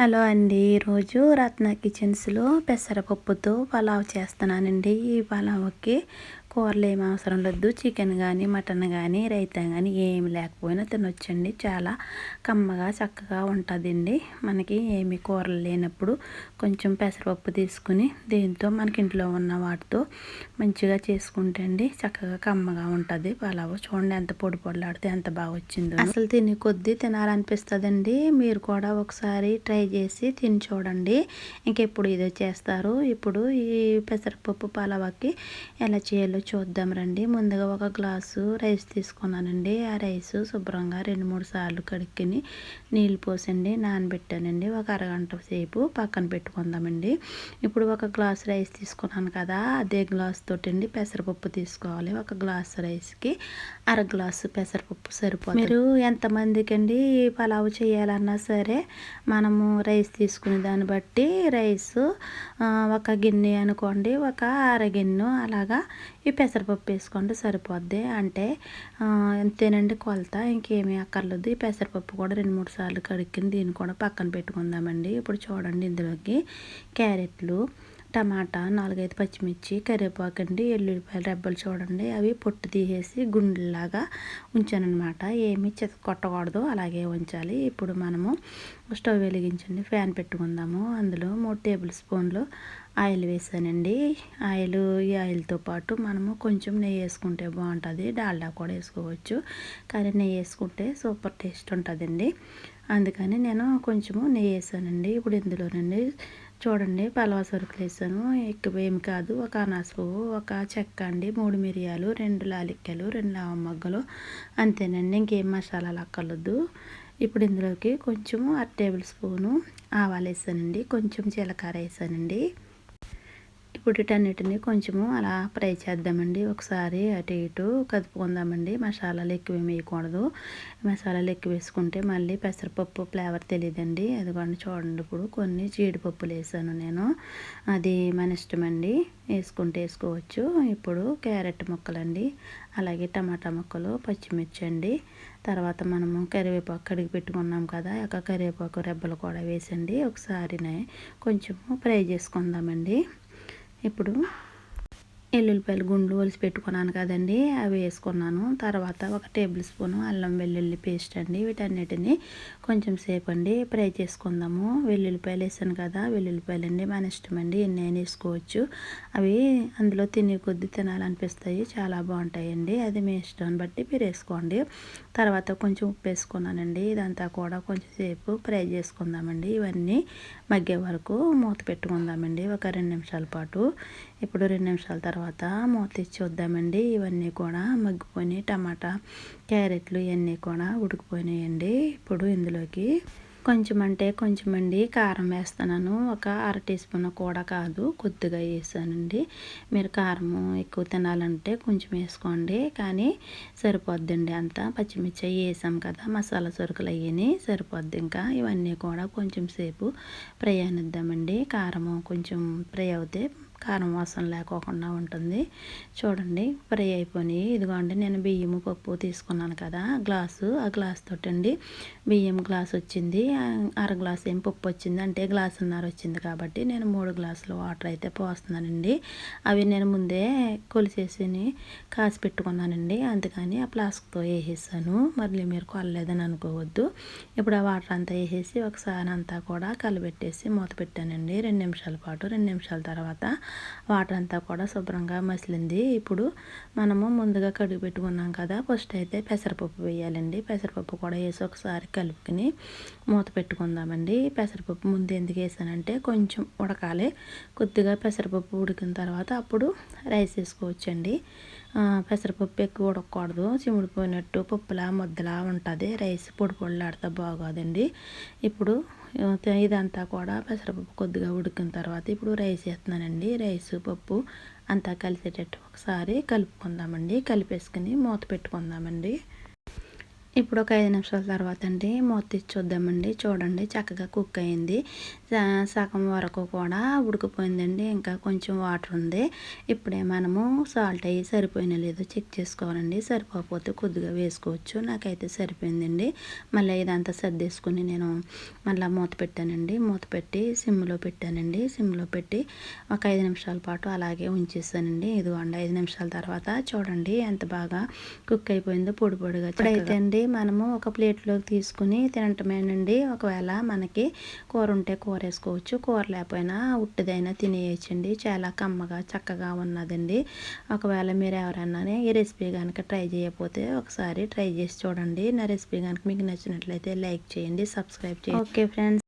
Hello అండి. ఈరోజు రత్న కిచెన్స్లో పెసరపప్పుతో పలావ్ చేస్తున్నానండి. ఈ పలావ్కి కూరలు ఏమి అవసరం లేదు. చికెన్ కానీ మటన్ కానీ రైతా కానీ ఏమి లేకపోయినా తినొచ్చండి. చాలా కమ్మగా చక్కగా ఉంటుందండి. మనకి ఏమి కూరలు లేనప్పుడు కొంచెం పెసరపప్పు తీసుకుని దీంతో మనకి ఇంట్లో ఉన్న వాటితో మంచిగా చేసుకుంటే అండి చక్కగా కమ్మగా ఉంటుంది. పలావ్ చూడండి ఎంత పొడి పొడలాడితే ఎంత బాగా వచ్చిందో. అసలు తిని కొద్దీ తినాలనిపిస్తుందండి. మీరు కూడా ఒకసారి ట్రై చేసి తిని చూడండి. ఇంకెప్పుడు ఇదే చేస్తారు. ఇప్పుడు ఈ పెసరపప్పు పలావకి ఎలా చేయాలో చూద్దాం రండి. ముందుగా ఒక గ్లాసు రైస్ తీసుకున్నానండి. ఆ రైస్ శుభ్రంగా రెండు మూడు సార్లు కడుక్కుని నీళ్ళు పోసండి. నానబెట్టానండి. ఒక అరగంట సేపు పక్కన పెట్టుకుందామండి. ఇప్పుడు ఒక గ్లాస్ రైస్ తీసుకున్నాను కదా అదే గ్లాస్ తోటండి పెసరపప్పు తీసుకోవాలి. ఒక గ్లాస్ రైస్కి అర గ్లాసు పెసరపప్పు సరిపోతుంది. మీరు ఎంతమందికి అండి పలావ్ చేయాలన్నా సరే మనము రైస్ తీసుకునే దాన్ని బట్టి రైస్ ఒక గిన్నె అనుకోండి ఒక అర గిన్నె అలాగా ఈ పెసరపప్పు వేసుకుంటే సరిపోద్ది. అంటే అంతేనండి కొలత ఇంకేమీ అక్కర్లేదు. ఈ పెసరపప్పు కూడా రెండు మూడు సార్లు కడుక్కుని దీన్ని కూడా పక్కన పెట్టుకుందామండి. ఇప్పుడు చూడండి ఇందులోకి క్యారెట్లు టమాటా నాలుగైదు పచ్చిమిర్చి కరివేపాకు అండి ఎల్లుల్లిపాయలు రెబ్బలు చూడండి. అవి పొట్టు తీసేసి గుండెలాగా ఉంచానమాట ఏమీ చెత్త కొట్టకూడదు అలాగే ఉంచాలి. ఇప్పుడు మనము స్టవ్ వెలిగించండి ఫ్యాన్ పెట్టుకుందాము. అందులో మూడు టేబుల్ స్పూన్లు ఆయిల్ వేసానండి. ఆయిల్ ఈ ఆయిల్తో పాటు మనము కొంచెం నెయ్యి వేసుకుంటే బాగుంటుంది. డాల్డా కూడా వేసుకోవచ్చు. కానీ నెయ్యి వేసుకుంటే సూపర్ టేస్ట్ ఉంటుందండి. అందుకని నేను కొంచెము నెయ్యి వేసానండి. ఇప్పుడు ఇందులోనండి చూడండి పలవ సరుకులు వేసాను ఎక్కువ ఏం కాదు. ఒక అనాస పువ్వు ఒక చెక్క అండి. మూడు మిరియాలు రెండు లాలిక్కలు రెండు లవం మొగ్గలు. అంతేనండి. ఇంకేం మసాలాలు అక్కర్లేదు ఇప్పుడు ఇందులోకి కొంచెము అర టేబుల్ స్పూను ఆవాలు వేసానండి కొంచెం జీలకర్ర వేసానండి. వీటన్నిటిని కొంచెము అలా ఫ్రై చేద్దామండి. ఒకసారి అటు ఇటు కదుపుకుందామండి. మసాలాలు ఎక్కువ వేయకూడదు. మసాలాలు ఎక్కువ వేసుకుంటే మళ్ళీ పెసరపప్పు ఫ్లేవర్ తెలియదండి అదిగోండి చూడండి ఇప్పుడు కొన్ని జీడిపప్పులు వేసాను నేను. అది మన ఇష్టం అండి వేసుకుంటే వేసుకోవచ్చు. ఇప్పుడు క్యారెట్ ముక్కలండి. అలాగే టమాటా ముక్కలు పచ్చిమిర్చి అండి. తర్వాత మనము కరివేపాకు కడిగి పెట్టుకున్నాం కదా ఒక కరివేపాకు రెబ్బలు కూడా వేసండి. ఒకసారి కొంచెము ఫ్రై చేసుకుందామండి. ఇప్పుడు ఎల్లుల్లిపాయలు గుండ్లు ఒలిసి పెట్టుకున్నాను కదండి అవి వేసుకున్నాను. తర్వాత ఒక టేబుల్ స్పూన్ అల్లం వెల్లుల్లి పేస్ట్ అండి వీటన్నిటిని కొంచెం సేపు అండి ఫ్రై చేసుకుందాము. వెల్లుల్లిపాయలు వేసాను కదా వెల్లుల్లిపాయలు అండి మన ఇష్టం అండి ఎన్ని వేసుకోవచ్చు. అవి అందులో తినే కొద్ది తినాలనిపిస్తాయి చాలా బాగుంటాయండి అది మీ ఇష్టం బట్టి మీరు వేసుకోండి. తర్వాత కొంచెం ఉప్పు వేసుకున్నానండి ఇదంతా కూడా కొంచెం సేపు ఫ్రై చేసుకుందామండి. ఇవన్నీ మగ్గే వరకు మూత పెట్టుకుందామండి ఒక రెండు నిమిషాల పాటు. ఇప్పుడు రెండు నిమిషాల తర్వాత తర్వాత మూత తెచ్చి చూద్దామండి ఇవన్నీ కూడా మగ్గిపోయినాయి. టమాటా క్యారెట్లు ఇవన్నీ కూడా ఉడికిపోయినాయండి. ఇప్పుడు ఇందులోకి కొంచెం అంటే కొంచెం అండి కారం వేస్తున్నాను. ఒక అర టీ స్పూన్ కూడా కాదు కొద్దిగా వేసానండి. మీరు కారం ఎక్కువ తినాలంటే కొంచెం వేసుకోండి. కానీ సరిపోద్దండి అంతా. పచ్చిమిర్చి వేసాం కదా మసాలా సరుకులు అయ్యని సరిపోద్ది ఇంకా. ఇవన్నీ కూడా కొంచెం సేపు ఫ్రై అనిద్దామండి కారము కొంచెం ఫ్రై అవుతే కారం వాసన లేకోకుండా ఉంటుంది. చూడండి ఫ్రై అయిపోయి ఇదిగోండి నేను బియ్యము పప్పు తీసుకున్నాను కదా గ్లాసు. ఆ గ్లాస్ తోటండి బియ్యం గ్లాస్ వచ్చింది. అర గ్లాస్ ఏం పప్పు వచ్చింది అంటే గ్లాసున్నర వచ్చింది కాబట్టి నేను మూడు గ్లాసులు వాటర్ అయితే పోస్తున్నానండి. అవి నేను ముందే కొలిసేసి కాసి పెట్టుకున్నానండి. అందుకని ఆ ప్లాస్క్తో వేసేసాను మళ్ళీ మీరు కొలలేదని అనుకోవద్దు. ఇప్పుడు ఆ వాటర్ అంతా వేసేసి ఒకసారి అంతా కూడా కలబెట్టేసి మూత పెట్టానండి. రెండు నిమిషాల పాటు రెండు నిమిషాల తర్వాత వాటర్ అంతా కూడా శుభ్రంగా మసిలింది. ఇప్పుడు మనము ముందుగా కడుగు పెట్టుకున్నాం కదా ఫస్ట్ అయితే పెసరపప్పు వేయాలండి. పెసరపప్పు కూడా వేసి ఒకసారి కలుపుకొని మూత పెట్టుకుందామండి. పెసరపప్పు ముందు ఎందుకు వేసానంటే కొంచెం ఉడకాలి. కొద్దిగా పెసరపప్పు ఉడికిన తర్వాత అప్పుడు రైస్ వేసుకోవచ్చండి. పెసరపప్పు ఎక్కువ ఉడకకూడదు. చిముడిపోయినట్టు పప్పులా ముద్దలా ఉంటుంది. రైస్ పొడి పొడిలాడితే బాగోదండి. ఇప్పుడు ఇదంతా కూడా పెసరపప్పు కొద్దిగా ఉడికిన తర్వాత ఇప్పుడు రైస్ వేస్తున్నానండి. రైస్ పప్పు అంతా కలిసేటట్టు ఒకసారి కలుపుకుందామండి. కలిపేసుకుని మూత పెట్టుకుందామండి. ఇప్పుడు ఒక ఐదు నిమిషాల తర్వాత అండి మూత చూద్దామండి. చూడండి చక్కగా కుక్ అయింది. సగం వరకు కూడా ఉడికిపోయిందండి. ఇంకా కొంచెం వాటర్ ఉంది. ఇప్పుడే మనము సాల్ట్ అయ్యి సరిపోయిన లేదో చెక్ చేసుకోవాలండి. సరిపోకపోతే కొద్దిగా వేసుకోవచ్చు. నాకైతే సరిపోయిందండి. మళ్ళీ ఇదంతా సర్దేసుకుని నేను మళ్ళీ మూత పెట్టానండి. మూత పెట్టి సిమ్లో పెట్టానండి. సిమ్లో పెట్టి ఒక ఐదు నిమిషాల పాటు అలాగే ఉంచేసానండి. ఇదిగోండి ఐదు నిమిషాల తర్వాత చూడండి ఎంత బాగా కుక్ అయిపోయిందో పొడి పొడిగా ఇప్పుడైతే అండి మనము ఒక ప్లేట్లోకి తీసుకుని తినటమేనండి. ఒకవేళ మనకి కూర ఉంటే కూర వేసుకోవచ్చు కూర లేకపోయినా ఉట్టిదైనా తినేయచ్చండి. చాలా కమ్మగా చక్కగా ఉన్నదండి. ఒకవేళ మీరు ఎవరైనా ఈ రెసిపీ కనుక ట్రై చేయకపోతే ఒకసారి ట్రై చేసి చూడండి. నా రెసిపీ కనుక మీకు నచ్చినట్లయితే లైక్ చేయండి సబ్స్క్రైబ్ చేయండి. Okay friends.